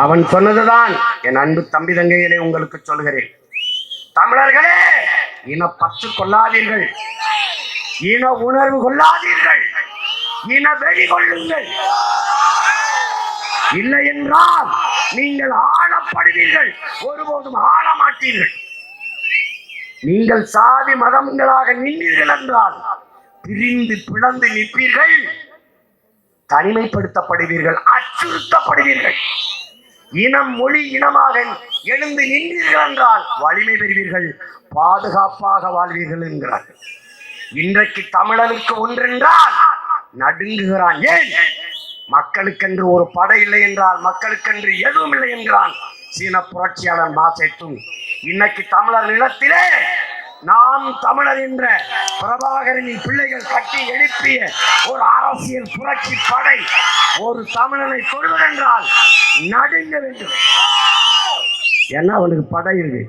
அவன் சொன்னதுதான். என் அன்பு தம்பி தங்கைகளை உங்களுக்கு சொல்கிறேன். தமிழர்களே இன பற்று கொள்ளாதீர்கள். இன உணர்வு கொள்ளாதீர்கள். இன வெறி கொள்ளுங்கள். இல்லை என்றால் நீங்கள் ஆளப்படுவீர்கள். ஒருபோதும் ஆள மாட்டீர்கள் நீங்கள் சாதி மதங்களாக நின்றீர்கள் என்றால் பிரிந்து பிளந்து நிற்பீர்கள். தனிமைப்படுத்தப்படுவீர்கள். அச்சுறுத்தப்படுவீர்கள். இனம் மொழி இனமாக எழுந்து நின்றீர்கள் என்றால் வலிமை பெறுவீர்கள் பாதுகாப்பாக வாழ்வீர்கள் என்கிறார்கள். இன்றைக்கு தமிழனுக்கு ஒன்றென்றால் நடுங்குகிறான். ஏன்? மக்களுக்கென்று ஒரு படை இல்லை என்றால் மக்களுக்கென்று எதுவும் இல்லை என்கிறான். சீன புரட்சியாளர் மாசேத்தும் இன்னைக்கு தமிழர் நிலத்திலே நாம் தமிழர் என்ற பிரபாகரனின் பிள்ளைகள் கட்டி எழுப்பிய ஒரு அரசியல் புரட்சி படை ஒரு தமிழனை கொள்வதென்றால் நடுங்க வேண்டும். ஏன்னா அவனுக்கு படை இருக்கு?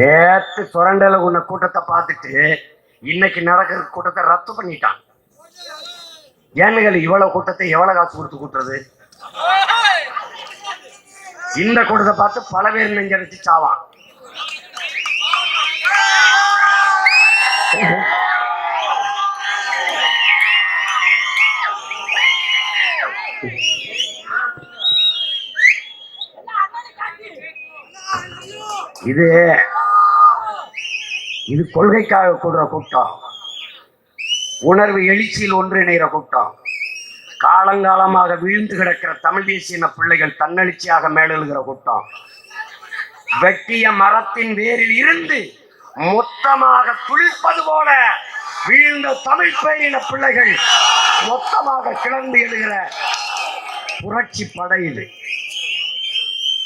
நேற்று சுரண்டல உன்ன கூட்டத்தை பார்த்துட்டு இன்னைக்கு நடக்கிற கூட்டத்தை ரத்து பண்ணிட்டான். ஏன்னு இவ்வளவு கூட்டத்தை எவ்வளவு காசு கொடுத்து கூட்டுறது? இந்த கூட்டத்தை பார்த்து பல பேர் நெஞ்சடிச்சு சாவான். இது இது கொள்கைக்காக கூடுற கூட்டம். உணர்வு எழுச்சியில் ஒன்றிணைகிற கூட்டம். காலங்காலமாக வீழ்ந்து கிடக்கிற தமிழ் தேசிய பிள்ளைகள் தன்னெழுச்சியாக மேலெழுகிற கூட்டம். வெட்டிய மரத்தின் வேரில் இருந்து மொத்தமாக துளிப்பது போல வீழ்ந்த தமிழ் பேரின பிள்ளைகள் மொத்தமாக கிளர்ந்து எழுகிற புரட்சி படையில்.